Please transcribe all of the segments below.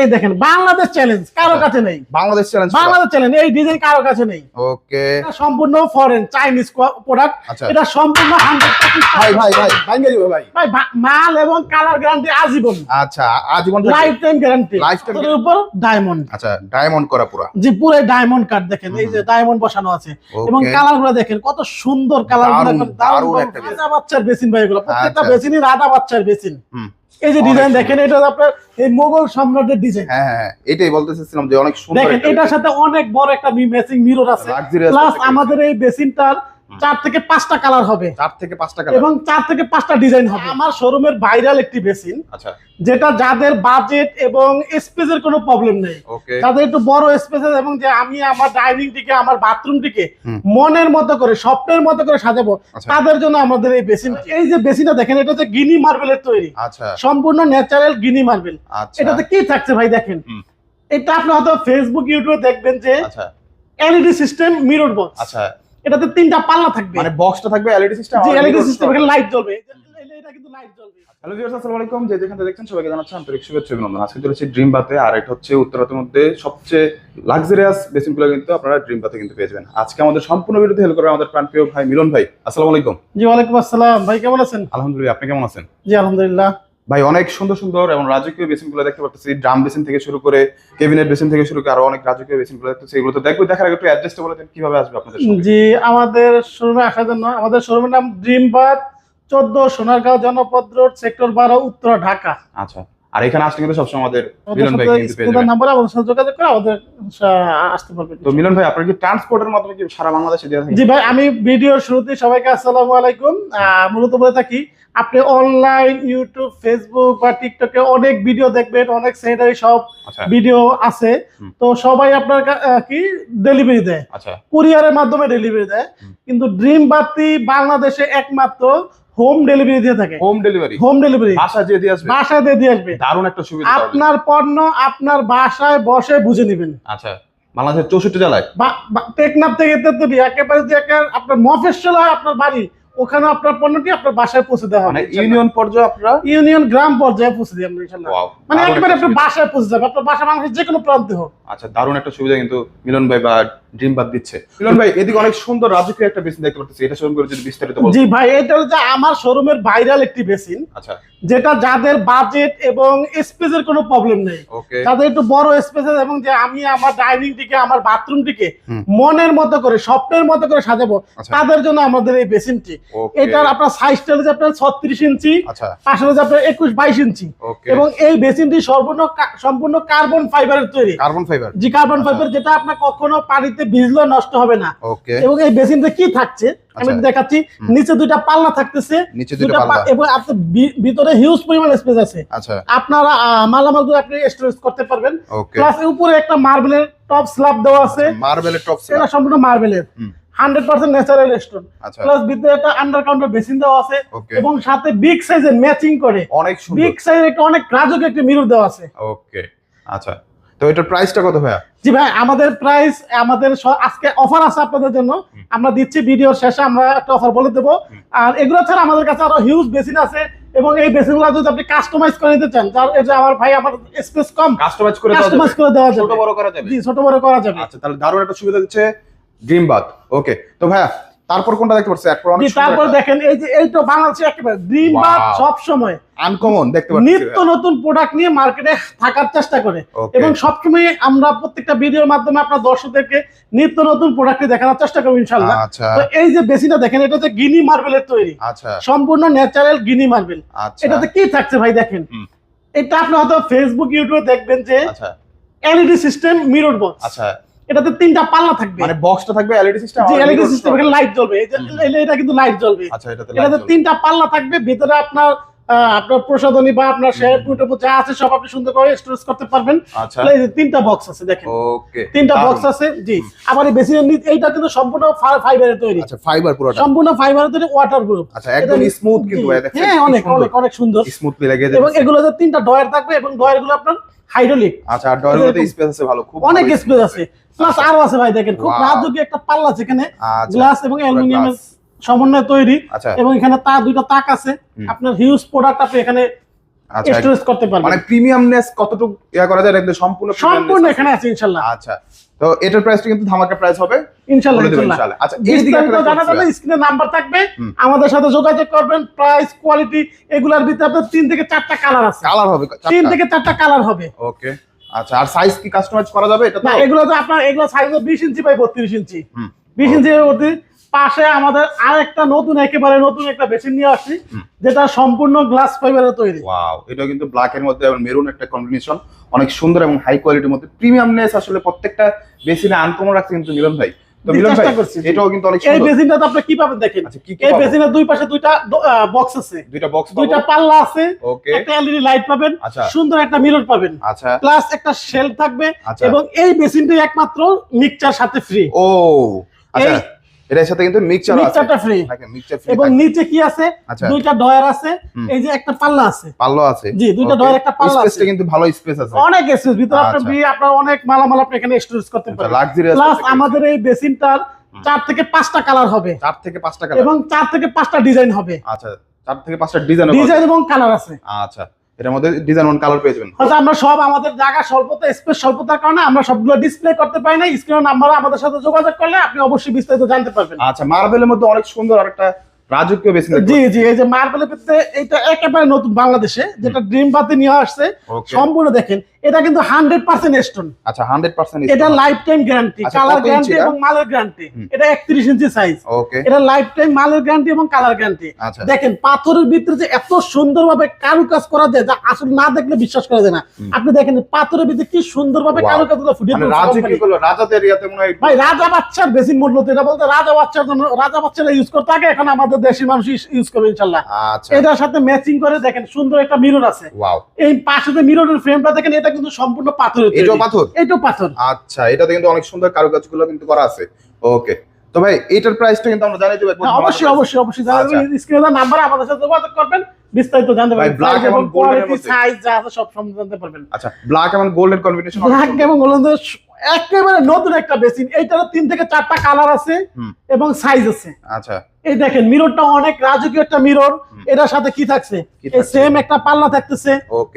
এই দেখেন বাংলাদেশ চ্যালেঞ্জ কারও আচ্ছা। কাছে নেই। বাংলাদেশ চ্যালেঞ্জ বাংলাদেশ চ্যালেঞ্জ এই ডিজাইন কারও কাছে নেই। ওকে এটা সম্পূর্ণ ফরেন চাইনিজ প্রোডাক্ট আচ্ছা। এটা সম্পূর্ণ হান্ড্রেড ভাই ভাই ভাই ভাঙ্গে দিবে ভাই। ভাই মাল এবং কালার গ্যারান্টি আজীবন। আচ্ছা আজীবন lifetime guarantee lifetime এর উপর? ডায়মন্ড আচ্ছা ডায়মন্ড করা পুরো। জি পুরো ডায়মন্ড কার্ড দেখেন এই যে ডায়মন্ড বসানো আছে। এবং কালারগুলো দেখেন কত সুন্দর কালারগুলো দারুণ, একটা বেসিন। বাচ্চার বেসিন ভাই এগুলো। প্রত্যেকটা আচ্ছা। বেসিনই রাজা বাচ্চার বেসিন হুম। এই যে ডিজাইন দেখেন এটা আপনার এই মোগল সম্রাটের ডিজাইন হ্যাঁ হ্যাঁ হ্যাঁ, এটাই বলতেছিলাম যে অনেক সুন্দর দেখেন এটার সাথে অনেক বড় একটা ম্যাচিং মিরর আছে। প্লাস আমাদের এই বেসিনটার চার থেকে পাঁচটা কালার হবে। চার থেকে পাঁচ টাকা এবং চার থেকে পাঁচটা ডিজাইন হবে। আমার শোরুমের ভাইরাল একটি বেসিন আচ্ছা। যেটা যাদের বাজেট এবং স্পেসের কোনো প্রবলেম নেই। যাদের একটু বড় স্পেস এবং যে আমি আমার ডাইনিং টিকে আমার বাথরুম টিকে মনের মতো করে স্বপ্নের মতো করে সাজাবো আচ্ছা। তাদের জন্য আমাদের এই বেসিন এই যে বেসিনটা দেখেন এটা হচ্ছে গিনি মার্বেলের তৈরি। আচ্ছা। সম্পূর্ণ ন্যাচারাল গিনি মার্বেল আচ্ছা। এটাতে কি থাকছে ভাই দেখেন? এটা আপনি হয়তো ফেসবুক ইউটিউবে দেখবেন যে আচ্ছা। এলইডি সিস্টেম মিরর বক্স আচ্ছা। এটাতে তিনটা পাল্লা থাকবে। মানে বক্সটা থাকবে এলইডি সিস্টেম যে এলইডি সিস্টেম এখানে লাইট জ্বলবে। এটা কিন্তু লাইট জ্বলবে। হ্যালো ভিউয়ার্স আসসালামু আলাইকুম। যে যেখান দেখছেন সবাইকে জানাচ্ছি আন্তরিক শুভেচ্ছা অভিনন্দন। আজকে চলেছি ড্রিম বাতে আর এটা হচ্ছে উত্তরাতের মধ্যে সবচেয়ে লাক্সারিয়াস বেসিনগুলো কিন্তু আপনারা ড্রিম বাতে কিন্তু পেয়ে যাবেন। আজকে আমাদের সম্পূর্ণ ভিডিওতে হেল্প করবে আমাদের প্রাণপ্রিয় ভাই মিলন ভাই। আসসালামু আলাইকুম। জি ওয়ালাইকুম আসসালাম। ভাই কেমন আছেন? আলহামদুলিল্লাহ আপনি কেমন আছেন? জি আলহামদুলিল্লাহ। ভাই অনেক সুন্দর সুন্দর এবং রাজকীয় বেসিনগুলো দেখতে পাচ্ছি ড্রাম বেসিন থেকে শুরু করে কেবিনেট বেসিন থেকে শুরু করে আরও অনেক রাজকীয় বেসিনগুলো দেখতেছি। এগুলো তো দেখব দেখার আগে একটু অ্যাড্রেসটা বলে দেন কীভাবে আসবে আপনাদের জি আমাদের শোরুমে আসার জন্য আমাদের শোরুমের নাম ড্রিম বাদ চোদ্দ সোনারগাঁও জনপদ রোড সেক্টর বারো উত্তর ঢাকা। আচ্ছা। আর এখানে আসলে কিন্তু সবসময় আমাদের মিলন ভাই কিন্তু পেয়ে যাবেন। নাম্বার আমাদের সাথে যোগাযোগ করে আমাদের আসতে পারবেন তো মিলন ভাই আপনার কি ট্রান্সপোর্টের মাধ্যমে কি সারা বাংলাদেশে দেওয়া থাকে? জি ভাই আমি ভিডিওর শুরুতে সবাইকে আসসালামু আলাইকুম। মূলত বলে থাকি আপনি অনলাইন ইউটিউব ফেসবুক বা টিকটকে অনেক ভিডিও দেখবেন অনেক স্যানিটারি সব আচ্ছা। ভিডিও আছে। তো সবাই আপনার কা- কি? ডেলিভারি দেয়। আচ্ছা। কুরিয়ারের মাধ্যমে ডেলিভারি দেয়। কিন্তু ড্রিম বাতি বাংলাদেশে একমাত্র হোম ডেলিভারি দিয়ে থাকে। হোম ডেলিভারি হোম ডেলিভারি বাসা যে দিয়ে আসবে। বাসায় দিয়ে দিয়ে আসবে। দারুণ একটা সুবিধা আপনার পণ্য আপনার বাসায় বসে বুঝে নেবেন। আচ্ছা বাংলাদেশের চৌষট্টি জেলায়। টেকনাফ থেকে তেতুলি একেবারে যে আপনার মফেশ্বল হয় আপনার বাড়ি ওখানে আপনার পণ্যটি আপনার বাসায় পৌঁছে দেওয়া হবে। মানে ইউনিয়ন পর্যায়ে আপনারা? ইউনিয়ন গ্রাম পর্যায়ে পৌঁছে দিই আমরা ইনশাল্লাহ। Wow, মানে একেবারে আপনার বাসায় পৌঁছে যাবে আপনার বাসা বাংলাদেশের যে কোনো প্রান্তে হোক। আচ্ছা দারুণ একটা সুবিধা কিন্তু মিলন ভাই বা ড্রিম বাদ দিচ্ছে। মিলন ভাই এদিকে অনেক সুন্দর রাজকীয় একটা বেসিন দেখতে পাচ্ছি এটা শুরু করে যদি বিস্তারিত জি ভাই এটা হচ্ছে আমার শোরুমের ভাইরাল একটি বেসিন আচ্ছা। যেটা যাদের বাজেট এবং স্পেসের কোনো প্রবলেম নেই। যাদের একটু বড় স্পেস এবং যে আমি আমার ডাইনিং টিকে আমার বাথরুম টিকে হুম। মনের মতো করে স্বপ্নের মতো করে সাজাবো আচ্ছা। তাদের জন্য আমাদের এই বেসিনটি। এটার আপনার সাইজটা হচ্ছে আপনার ছত্রিশ ইঞ্চি আচ্ছা। পাশে হচ্ছে আপনার একুশ বাইশ ইঞ্চি। এবং এই বেসিনটি সম্পূর্ণ সম্পূর্ণ কার্বন ফাইবারের তৈরি। কার্বন ফাইবার জি কার্বন আচ্ছা। ফাইবার যেটা আপনার কখনো পানিতে ভিজলেও নষ্ট হবে না। এবং এই বেসিনটা কি থাকছে? আমি আচ্ছা। দেখাচ্ছি। নিচে দুইটা পাল্লা থাকতেছে। দুইটা এবং আপনার ভিতরে হিউজ পরিমাণ স্পেস আছে। আচ্ছা। আপনারা আহ, মালামালগুলো আপনি স্টোরেজ করতে পারবেন। প্লাস উপরে একটা মার্বেলের টপ স্ল্যাব দেওয়া আছে। মার্বেলের টপ এটা সম্পূর্ণ মার্বেলের। হান্ড্রেড পার্সেন্ট ন্যাচারাল স্টোন আচ্ছা। প্লাস ভিতরে একটা আন্ডার কাউন্টার বেসিন দেওয়া আছে। এবং সাথে বিগ সাইজের ম্যাচিং করে। অনেক বিগ সাইজের একটা অনেক রাজক একটা মিরর দেওয়া আছে। ওকে আচ্ছা। তো এটার প্রাইসটা কত ভাইয়া? জি ভাই আমাদের প্রাইস আমাদের আজকে অফার আছে আপনাদের জন্য। আমরা দিচ্ছি ভিডিওর শেষে আমরা একটা অফার বলে দেবো। আর এগুলো ছাড়া আমাদের কাছে আরও হিউজ বেসিন আছে এবং এই বেসিনগুলো যদি আপনি কাস্টমাইজ করে নিতে চান যার এটা আমার ভাই আমার স্পেস কম। কাস্টমাইজ করে দেওয়া কাস্টমাইজ যাবে করে দেওয়া ছোট বড় করা যাবে। জি ছোট বড় করা যাবে। আচ্ছা তাহলে দারুণ একটা সুবিধা দিচ্ছে ড্রিম বাথ ওকে তো ভাইয়া তারপর কোনটা দেখতে পাচ্ছি এরপর অনেক তারপর দেখেন এই যে এই তো বাংলাদেশে একেবারে ড্রিম. বাদ সব সময় আনকমন দেখতে পাচ্ছি নিত্য নতুন প্রোডাক্ট নিয়ে মার্কেটে থাকার চেষ্টা করে। এবং সবসময় আমরা প্রত্যেকটা ভিডিওর মাধ্যমে আপনার দর্শকদেরকে নিত্য নতুন প্রোডাক্ট দেখানোর চেষ্টা করব ইনশাল্লাহ আচ্ছা। তো এই যে বেসিনটা দেখেন এটা হচ্ছে গিনি মার্বেলের তৈরি। আচ্ছা। সম্পূর্ণ ন্যাচারাল গিনি মার্বেল আচ্ছা। এটাতে কি থাকছে ভাই দেখেন? এটা আপনি হয়তো ফেসবুক ইউটিউবে দেখবেন যে আচ্ছা। এলইডি সিস্টেম মিরর বক্স আচ্ছা। এটাতে তিনটা পাল্লা থাকবে। মানে বক্সটা থাকবে এলইডি সিস্টেম যে এলইডি সিস্টেম এখানে লাইট জ্বলবে। এটা কিন্তু লাইট জ্বলবে। আচ্ছা এটাতে এটাতে তিনটা পাল্লা থাকবে। ভিতরে আপনার আপনার প্রসাধনী বা আপনার শেয়ার টুটো যা আছে সব আপনি সুন্দর করে স্টোরেজ করতে পারবেন। আচ্ছা। তাহলে এই যে তিনটা বক্স আছে দেখেন। ওকে তিনটা বক্স আছে জি। আবার এই বেসিনের নিচ এইটা কিন্তু সম্পূর্ণ ফাইবারের তৈরি। আচ্ছা ফাইবার পুরোটা। সম্পূর্ণ ফাইবারের তৈরি ওয়াটার প্রুফ আচ্ছা একদম স্মুথ কিন্তু হ্যাঁ অনেক অনেক অনেক সুন্দর। স্মুথলি লেগে এবং এগুলোতে তিনটা ডয়ার থাকবে এবং ডয়ারগুলো আপনার হাইড্রোলিক আচ্ছা আর ডয়ারগুলোতে এরকম- স্পেস আছে ভালো খুব অনেক স্পেস আছে। প্লাস আরও আছে ভাই দেখেন খুব. রাজকীয় একটা পাল্লা আছে এখানে। আচ্ছা গ্লাস এবং অ্যালুমিনিয়ামের। সমন্বয়ে তৈরি। আচ্ছা। এবং এখানে তার দুইটা তাক আছে। আপনার হিউজ প্রোডাক্ট আপনি এখানে আচ্ছা স্টোরেজ করতে মানে প্রিমিয়ামনেস কতটুকু ইয়া করা যায় এটা সম্পূর্ণ সম্পূর্ণ এখানে আছে ইনশাল্লাহ। আছে। আচ্ছা তো এটার প্রাইসটা কিন্তু ধামাকা প্রাইস হবে। ইনশাল্লাহ ইনশাআল্লাহ আচ্ছা একটা জন্য স্ক্রিনে নাম্বার থাকবে। আমাদের সাথে যোগাযোগ করবেন প্রাইস কোয়ালিটি এগুলার ভিতরে আপনার তিন থেকে চারটা কালার আছে। কালার হবে তিন থেকে চারটা কালার হবে। ওকে আচ্ছা আর সাইজ কি কাস্টমাইজ করা যাবে এটা তো? না এগুলো তো আপনার এগুলো সাইজ বিশ ইঞ্চি বাই বত্রিশ ইঞ্চি। হুম। বিশ ইঞ্চি বাই বত্রিশ পাশে আমাদের আর একটা নতুন একেবারে নতুন একটা বেসিন নিয়ে আসছি যেটা সম্পূর্ণ গ্লাস ফাইবারের তৈরি। ওয়াও এটা কিন্তু ব্ল্যাক এর মধ্যে এবং মেরুন একটা কম্বিনেশন অনেক সুন্দর এবং হাই কোয়ালিটির মধ্যে। প্রিমিয়ামনেস আসলে প্রত্যেকটা বেসিনে আনকমন রাখছে কিন্তু মিলন ভাই। তো মিলন ভাই চেষ্টা করছি, জি। এটাও কিন্তু অনেক এই বেসিনটা তো আপনি কি দেখেন? আচ্ছা এই বেসিনের দুই পাশে দুইটা বক্স আছে। দুইটা বক্স দুইটা পাল্লা আছে ওকে একটা এলইডি লাইট পাবেন আচ্ছা। সুন্দর একটা মিরর পাবেন। আচ্ছা। প্লাস একটা শেল থাকবে আচ্ছা। এবং এই বেসিনটি একমাত্র মিক্সচার সাথে ফ্রি ও আচ্ছা। এটার সাথে কিন্তু মিক্সচার আছে। মিক্সচারটা ফ্রি মিক্সচার এবং নিচে কি আছে? আচ্ছা। দুইটা ডয়ার আছে। এই যে একটা পাল্লা আছে। পাল্লো আছে। জি, দুইটা. ডয়ের একটা পাল্লা স্পেসটা কিন্তু ভালো স্পেস আছে। অনেক স্পেস ভিতরে আচ্ছা। বিয়ে আপনার অনেক মালামাল আপনি এখানে স্টোরেজ করতে পারেন। লাক্সারিয়াস প্লাস আমাদের এই বেসিনটার। চার থেকে পাঁচটা কালার হবে। চার থেকে পাঁচটা কালার এবং চার থেকে পাঁচটা ডিজাইন হবে। আচ্ছা চার থেকে পাঁচটা ডিজাইন ডিজাইন এবং কালার আছে। আচ্ছা। এটার মধ্যে ডিজাইন ওয়ান কালার পেয়ে যাবেন। হয়তো আমরা সব আমাদের জায়গা স্বল্পতা স্পেস স্বল্পতার কারণে আমরা সবগুলো ডিসপ্লে করতে পারি না স্ক্রিন নাম্বার আমাদের সাথে যোগাযোগ করলে আপনি অবশ্যই বিস্তারিত জানতে পারবেন। আচ্ছা মার্বেলের মধ্যে অনেক সুন্দর আরেকটা রাজকীয় বেসিন জি জি এই যে মার্বেলের এটা একেবারে নতুন বাংলাদেশে যেটা ড্রিম বাতি নিয়ে আসছে সম্পূর্ণ দেখেন এটা কিন্তু হান্ড্রেড পার্সেন্ট স্টোন আচ্ছা হান্ড্রেড পার্সেন্ট এটা lifetime guarantee colour guarantee এবং মালের গ্যারান্টি এটা একত্রিশ ইঞ্চি সাইজ ওকে এটা লাইফ টাইম মালের গ্যারান্টি এবং কালার গ্যারান্টি আচ্ছা। দেখেন পাথরের ভিতরে যে এত সুন্দরভাবে কারুকাজ করা যায় যা আসলে না দেখলে বিশ্বাস করা যায় না। আপনি দেখেন পাথরের ভিতরে কি সুন্দরভাবে ফুটিয়ে মানে। গুলো মনে হয় ভাই রাজা বাচ্চার বেশি মূল্য তো এটা বলতে রাজা বাচ্চার জন্য রাজা বাচ্চারা ইউজ করতে আগে এখন আমাদের দেশের মানুষ ইউজ করবে ইনশাল্লাহ। আচ্ছা। এটার সাথে ম্যাচিং করে দেখেন সুন্দর একটা মিরর আছে। ওয়াও এই পাশে যে মিররের ফ্রেমটা দেখেন এটা কিন্তু সম্পূর্ণ পাথর এটাও পাথর? এটাও পাথর। আচ্ছা এটাতে কিন্তু অনেক সুন্দর কারুকাজগুলো কিন্তু করা আছে। ওকে তো ভাই এটার প্রাইসটা কিন্তু আমরা জানাই দেবো হ্যাঁ, অবশ্যই অবশ্যই অবশ্যই। স্ক্রিনে নাম্বার আমাদের সাথে যোগাযোগ করবেন। বিস্তারিত জানতে পারবেন। Size এবং কোয়ালিটি। সাইজ যা আছে সব সম্বন্ধে জানতে পারবেন। আচ্ছা ব্ল্যাক এবং গোল্ডেন কম্বিনেশন ব্ল্যাক এবং গোল্ডেন একেবারে নতুন একটা বেসিন। এইটারও তিন থেকে চারটা কালার আছে এবং সাইজ আছে। আচ্ছা। এই দেখেন মিররটা অনেক রাজকীয় একটা মিরর এটার সাথে কি থাকছে? এই সেম একটা পাল্লা থাকতেছে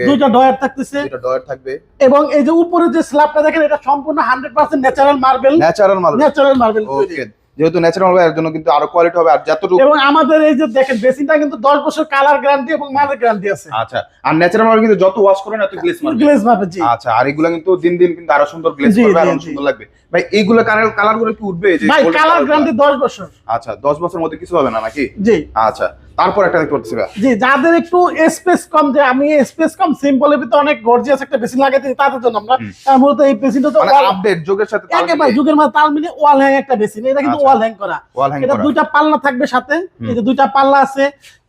দুইটা ডয়ার থাকতেছে। এটা ডয়ার থাকবে। এবং এই যে উপরে যে স্ল্যাবটা দেখেন এটা সম্পূর্ণ hundred percent natural marble natural মাল ন্যাচারাল মার্বেল ওকে যেহেতু ন্যাচারাল হবে এর জন্য কিন্তু আরও কোয়ালিটি হবে। আর যতটুকু এবং আমাদের এই যে দেখেন বেসিনটা কিন্তু দশ বছর কালার গ্যারান্টি এবং মাদার গ্যারান্টি আছে। আচ্ছা আর ন্যাচারাল মাল কিন্তু যত ওয়াশ করেন এত গ্লেজ মারবে। গ্লেজ মারবে জি। আচ্ছা আর এগুলা কিন্তু দিন দিন কিন্তু আরও সুন্দর গ্লেজ করবে আর। সুন্দর লাগবে। ভাই এইগুলো কালার কালারগুলো কি উঠবে? ভাই কালার color গুলো? বছর। আচ্ছা 10 বছরের মধ্যে কিছু হবে না নাকি? জি। আচ্ছা তারপর একটা দেখতে পাচ্ছি জি যাদের একটু স্পেস কম যে আমি স্পেস কম সিম্পলের ভিতরে অনেক গর্জিয়াস একটা বেসিন লাগাইতে তাদের জন্য আমরা মূলত এই বেসিনটা তো মানে আপডেট যুগের সাথে একেবারে যুগের মাঝে তাল মিলে ওয়াল হ্যাং একটা বেসিন এটা কিন্তু আচ্ছা। ওয়াল হ্যাং করা। এটা দুইটা পাল্লা থাকবে সাথে এই যে দুইটা পাল্লা আছে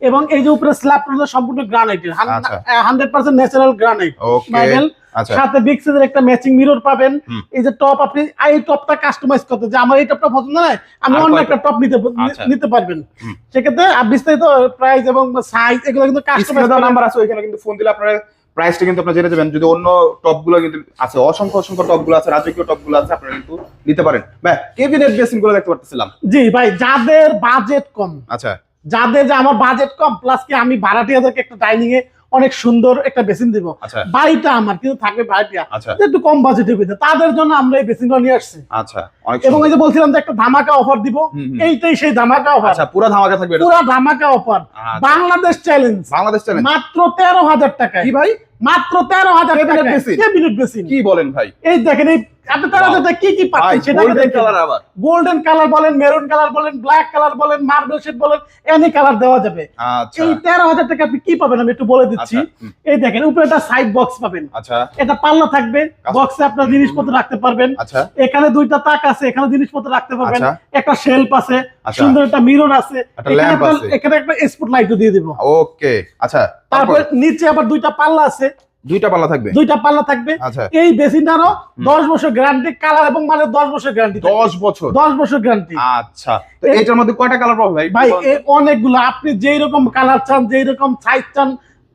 এবং এই যে উপরে স্ল্যাব সম্পূর্ণ গ্রানাইটের আচ্ছা। Hundred percent natural granite okay সাথে বিগ সাইজের একটা ম্যাচিং মিরর পাবেন। এই যে টপ আপনি এই টপটা কাস্টমাইজ করতে যে আমার এই টপটা পছন্দ নয় আমি অন্য একটা টপ নিতে আচ্ছা। নিতে পারবেন। সেক্ষেত্রে আর বিস্তারিত প্রাইস এবং সাইজ এগুলো কিন্তু কাস্টমাইজ নাম্বার আছে ওইখানে কিন্তু ফোন দিলে আপনারা প্রাইসটা কিন্তু আপনারা জেনে যাবেন। যদি অন্য টপগুলো কিন্তু আছে অসংখ্য অসংখ্য টপগুলো আছে রাজকীয় টপগুলো আছে আপনারা কিন্তু নিতে পারেন। ভাই কেবিনেট বেসিনগুলো দেখতে পারতেছিলাম। জি ভাই যাদের বাজেট কম আচ্ছা। যাদের যে আমার বাজেট কম প্লাস কি আমি ভাড়াটিয়াদেরকে একটা ডাইনিং এ অনেক সুন্দর একটা বেসিন দিব। আচ্ছা। বাড়িটা আমার কিন্তু থাকবে ভাড়াটিয়া আচ্ছা। একটু কম বাজেটের ভিতরে। তাদের জন্য আমরা এই বেসিনটা নিয়ে আসছি। আচ্ছা এবং এই যে বলছিলাম যে একটা ধামাকা অফার দিব। এইটাই সেই ধামাকা অফার আচ্ছা পুরো ধামাকা থাকবে পুরো ধামাকা offer. Bangladesh challenge Bangladesh challenge মাত্র তেরো হাজার টাকায়। কি ভাই? মাত্র তেরো হাজার Cabinet টাকায়। basin? বেসিন। কি বলেন ভাই? এই দেখেন এই আপনি তেরো হাজার কি কি পাচ্ছেন সেটা গোল্ডেন কালার আবার। গোল্ডেন কালার বলেন মেরুন কালার বলেন ব্ল্যাক কালার বলেন মার্বেল শেড বলেন এনি কালার দেওয়া যাবে। আচ্ছা। এই তেরো হাজার টাকা আপনি কি পাবেন আমি একটু বলে দিচ্ছি। আচ্ছা এই দেখেন উপরে একটা সাইড বক্স পাবেন। আচ্ছা। এটা পাল্লা থাকবে বক্সে আপনার জিনিসপত্র রাখতে পারবেন। আচ্ছা। এখানে দুইটা তাক আছে এখানে জিনিসপত্র রাখতে পারবেন। আচ্ছা। একটা শেলফ আছে আচ্ছা। সুন্দর একটা মিরর আছে। এখানে একটা- স্পট লাইট দিয়ে দিব। ওকে আচ্ছা তারপর? নিচে আবার দুইটা পাল্লা আছে। দুইটা পাল্লা থাকবে? দুইটা পাল্লা থাকবে। আচ্ছা। এই বেসিনটারও দশ বছর গ্যারান্টি কালার এবং মালের দশ বছর গ্যারান্টি দশ বছর? দশ বছর গ্যারান্টি। আচ্ছা। তো এটার মধ্যে কয়টা কালার পাবো ভাই? ভাই অনেকগুলো। আপনি যেই রকম কালার চান যেই রকম সাইজ চান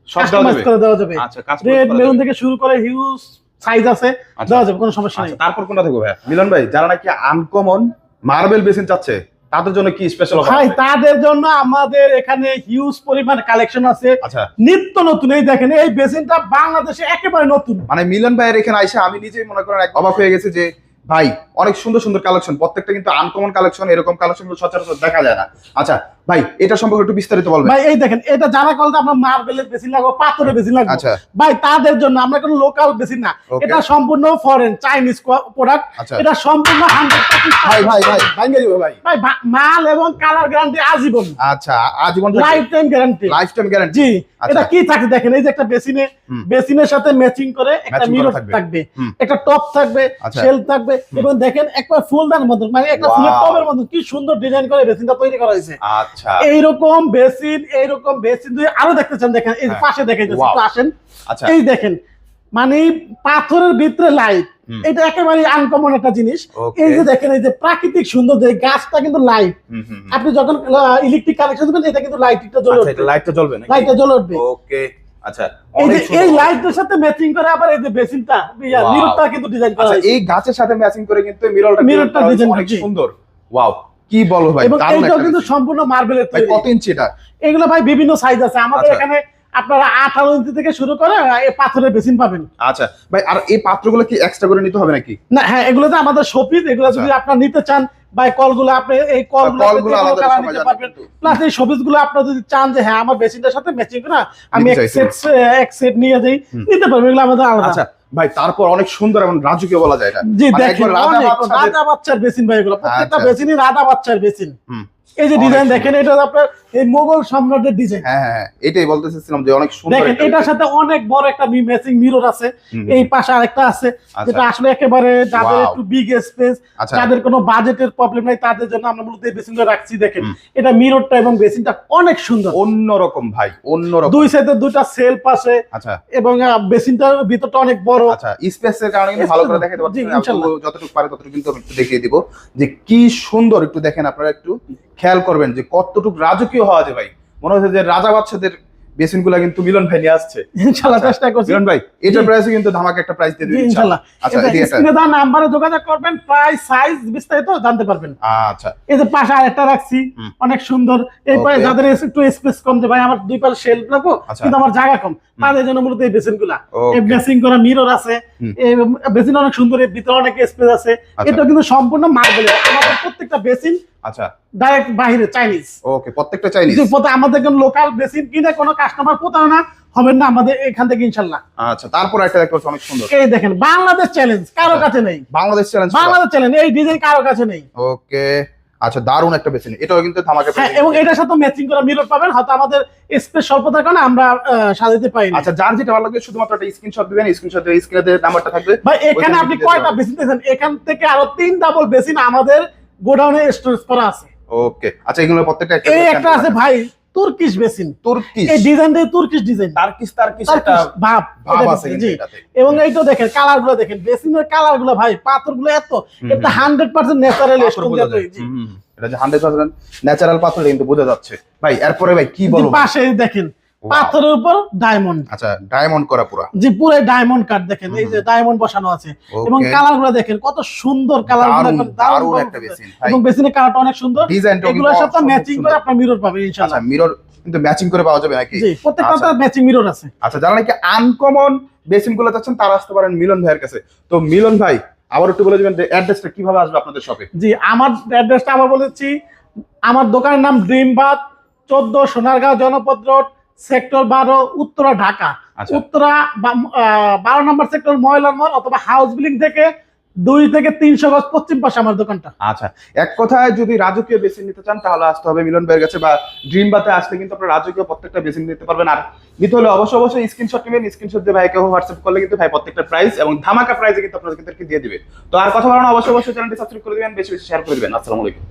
সব দেওয়া কাস্টমাইজ যাবে? করে দেওয়া যাবে। আচ্ছা রেড মেরুন থেকে শুরু করে হিউজ সাইজ আছে আচ্ছা। দেওয়া যাবে কোনো সমস্যা নেই। তারপর কোনটা থাকবে ভাই? মিলন ভাই যারা নাকি আনকমন মার্বেল বেসিন চাচ্ছে তাদের জন্য কি স্পেশাল ভাই তাদের জন্য আমাদের এখানে হিউজ পরিমাণ কালেকশন আছে। আচ্ছা। নিত্য নতুন এই দেখেন এই বেসিনটা বাংলাদেশে একেবারে নতুন। মানে মিলন ভাইয়ের এখানে আইসে আমি নিজেই মনে করেন অবাক হয়ে গেছে যে ভাই অনেক সুন্দর সুন্দর কালেকশন প্রত্যেকটা কিন্তু আনকমন কালেকশন এরকম কালেকশন সচরাচর দেখা যায় না। আচ্ছা ভাই এটা সম্পর্কে একটু বিস্তারিত বলবেন। ভাই এই দেখেন এটা যারা করলে আমরা মার্বেলের বেসিন লাগবো পাথরের বেসিন লাগবো। আচ্ছা। ভাই তাদের জন্য আমরা কোনো লোকাল বেসিন না। এটা সম্পূর্ণ ফরেন চাইনিজ প্রোডাক্ট আচ্ছা। এটা সম্পূর্ণ হান্ড্রেড ভাই ভাই ভাই ভাঙ্গে দিবে ভাই। ভাই মাল এবং কালার গ্যারান্টি আজীবন। আচ্ছা আজীবন lifetime guarantee lifetime guarantee জি আচ্ছা। এটা কি থাকে দেখেন এই যে একটা বেসিনে বেসিনের সাথে ম্যাচিং করে একটা মিরর থাকবে। একটা টপ থাকবে আচ্ছা। শেল থাকবে এবং দেখেন একবার ফুলদান মতন মানে একটা ফুলের টবের মতন কি সুন্দর ডিজাইন করে বেসিনটা তৈরি করা হয়েছে। আচ্ছা। এইরকম বেসিন এইরকম বেসিন যদি আরও দেখতে চান দেখেন এই হ্যাঁ। পাশে দেখেন. আসেন। আচ্ছা। এই দেখেন মানে পাথরের ভিতরে লাইট এটা একেবারে আনকমন একটা জিনিস। এই যে দেখেন এই যে প্রাকৃতিক সুন্দর যে গাছটা কিন্তু লাইট। আপনি যখন ইলেকট্রিক কানেকশন দিবেন এটা কিন্তু লাইটটা আচ্ছা এটা লাইটটা জ্বলবে লাইটটা জ্বলে উঠবে। ওকে আচ্ছা এই যে অনেক সুন্দর। এই লাইটের সাথে ম্যাচিং করে আবার এই যে বেসিনটা মিররটা কিন্তু ডিজাইন করা আচ্ছা এই গাছের সাথে ম্যাচিং করে কিন্তু মিররটা Mirror টা অনেক সুন্দর। ওয়াও কি বলো ভাই এইটাও কিন্তু সম্পূর্ণ মার্বেলের তৈরি। কত ইঞ্চি এটা? এগুলো ভাই বিভিন্ন সাইজ আছে। আমাদের আচ্ছা। এখানে আপনারা আঠারো ইঞ্চি থেকে শুরু করে পাথরের বেসিন পাবেন। আচ্ছা ভাই আর এই পাত্রগুলো কি এক্সট্রা করে নিতে হবে নাকি? না হ্যাঁ এগুলো তো আমাদের শোপিস এগুলো। যদি আপনারা নিতে চান বা কলগুলো আপনি এই কলগুলো নিতে পারবেন। প্লাস এই শোপিসগুলো আপনারা যদি চান যে হ্যাঁ আমার বেসিনটার সাথে ম্যাচিং করে আমি এক সেট এক সেট নিয়ে যাই নিতে পারবেন এগুলো আমাদের আলাদা। আচ্ছা ভাই তারপর অনেক সুন্দর এবং রাজুকে বলা যায় এটা। জি মানে দেখেন রাজা বাচ্চার বেসিন ভাই এগুলো। প্রত্যেকটা আচ্ছা। বেসিনই রাজা বাচ্চার বেসিন। এই যে ডিজাইন দেখেন এটা আপনার এই মোগল সম্রাটের ডিজাইন হ্যাঁ হ্যাঁ হ্যাঁ, এটাই বলতে চাচ্ছিলাম যে অনেক সুন্দর দেখেন এটার সাথে অনেক বড় একটা ম্যাচিং মিরর আছে। এই পাশে আরেকটা আছে আচ্ছা, যেটা আসলে একেবারে যাদের একটু বিগ স্পেস আচ্ছা। যাদের কোনো বাজেটের প্রবলেম নাই তাদের জন্য আমরা মূলত এই বেসিনটা রাখছি দেখেন। এটা মিররটা এবং বেসিনটা অনেক সুন্দর। অন্যরকম ভাই অন্যরকম। দুই সাইডে দুইটা সেলফ আছে আচ্ছা। এবং বেসিনটার ভিতরটা অনেক বড়। আচ্ছা স্পেসের কারণে কিন্তু ভালো করে দেখাতে পারছি যতটুকু পারে ততটুকু কিন্তু আমি একটু দেখিয়ে দিব যে কি সুন্দর একটু দেখেন আপনারা একটু। খেয়াল করবেন যে কতটুকু রাজকীয় হওয়া যায় ভাই। মনে হচ্ছে যে রাজা বাচ্চাদের বেসিন কিন্তু মিলন ভাই নিয়ে আসছে। ইনশাল্লাহ আচ্ছা, চেষ্টা করছি। মিলন ভাই এটার প্রাইসে কিন্তু ধামাকা একটা প্রাইস দিয়ে দিবেন ইনশাল্লাহ। আচ্ছা এটা স্ক্রিনে দেওয়া নাম্বারে যোগাযোগ করবেন প্রাইস সাইজ বিস্তারিত জানতে পারবেন। আচ্ছা। এই যে পাশে আরেকটা রাখছি অনেক সুন্দর। এরপরে Okay. যাদের একটু স্পেস কম যে ভাই আমার দুই পাশে শেলফ রাখব। কিন্তু আমার জায়গা কম। তাদের জন্য মূলত এই বেসিনগুলা এই বেসিন করা মিরর আছে। এই বেসিন অনেক সুন্দর এর ভিতরে অনেক স্পেস আছে। এটা কিন্তু সম্পূর্ণ মার্বেলের আমাদের প্রত্যেকটা বেসিন আচ্ছা। ডাইরেক্ট বাইরে চাইনিজ ওকে প্রত্যেকটা চাইনিজ আমাদের কোনো লোকাল বেসিন কিনে কোনো কাস্টমার প্রতারণা হবেন না আমাদের এখান থেকে ইনশাল্লাহ। আচ্ছা তারপর একটা দেখতে অনেক সুন্দর। এই দেখেন বাংলাদেশ চ্যালেঞ্জ কারও। কাছে নেই। বাংলাদেশ চ্যালেঞ্জ বাংলাদেশ চ্যালেঞ্জ এই ডিজাইন কারও কাছে নেই। ওকে আচ্ছা দারুণ একটা বেসিন এটাও কিন্তু ধামাকা হ্যাঁ এবং এটার সাথে ম্যাচিং করা মিরর পাবেন হয়তো আমাদের স্পেস স্বল্পতার কারণে আমরা সাজাতে পারি না আচ্ছা যার যেটা ভালো লাগবে শুধুমাত্র একটা স্ক্রিনশট দিবেন স্ক্রিনশট দিয়ে স্ক্রিনে নাম্বারটা থাকবে। ভাই এখানে আপনি কয়টা বেসিন এখান থেকে আরও তিন ডাবল বেসিন আমাদের গোডাউনে স্টোরেজ করা আছে। ওকে আচ্ছা এগুলো প্রত্যেকটা একটা এই একটা আছে ভাই তুর্কিশ বেসিন তুর্কিশ এই ডিজাইনটা তুর্কিশ ডিজাইন তার্কিশ তার্কিশ একটা ভাব। ভাব আছে এবং এইটা দেখেন কালারগুলো দেখেন বেসিনের কালারগুলো ভাই পাথরগুলো এত এটা হুম। Hundred percent natural. এটা যে হান্ড্রেড পার্সেন্ট ন্যাচারাল পাথর কিন্তু বোঝা যাচ্ছে। ভাই এরপরে ভাই কি বলব? পাশে দেখেন. পাথরের উপর ডায়মন্ড আচ্ছা ডায়মন্ড করা পুরো। জি পুরো ডায়মন্ড কাট দেখেন এই যে ডায়মন্ড বসানো আছে। এবং কালারগুলো দেখেন কত সুন্দর কালারগুলো দারুণ একটা বেসিন এবং বেসিনের কালারটা অনেক সুন্দর। ডিজাইনটা এগুলোর সাথে ম্যাচিং করে আপনার মিরর পাবেন আচ্ছা ইনশাআল্লাহ। মিরর কিন্তু ম্যাচিং করে পাওয়া যাবে নাকি? জি প্রত্যেকটা আচ্ছা। ম্যাচিং মিরর আছে। আচ্ছা যারা নাকি আনকমন বেসিনগুলো চাচ্ছেন তারা আসতে পারেন মিলন ভাইয়ের কাছে। তো মিলন ভাই আবার একটু বলে দিবেন অ্যাড্রেসটা কীভাবে আসবে আপনাদের শপে জি আমার অ্যাড্রেসটা আবার বলেছি আমার দোকানের নাম ড্রিম বাদ চোদ্দ সোনারগাঁও জনপদ রোড সেক্টর বারো উত্তরা ঢাকা। আচ্ছা। উত্তরা বারো নম্বর সেক্টর ময়লার মোড় অথবা হাউস বিল্ডিং থেকে দুই থেকে তিনশো গজ পশ্চিম পাশে আমার দোকানটা। আচ্ছা এক কথায় যদি রাজকীয় বেসিন নিতে চান তাহলে আসতে হবে মিলন ভাইয়ের কাছে বা ড্রিম বাতে আসলে কিন্তু আপনারা রাজকীয় প্রত্যেকটা বেসিন নিতে পারবেন। আর নিতে হলে অবশ্যই অবশ্যই স্ক্রিনশট নেবেন স্ক্রিনশট দিয়ে ভাইকে হোয়াটসঅ্যাপ করলে কিন্তু ভাই প্রত্যেকটা প্রাইস এবং ধামাকা প্রাইসে কিন্তু আপনাদেরকে দিয়ে দিবে। তো আর কথা বলানো অবশ্যই অবশ্যই চ্যানেলটি সাবস্ক্রাইব করে দিবেন বেশি বেশি শেয়ার করে দিবেন। আসসালামু আলাইকুম।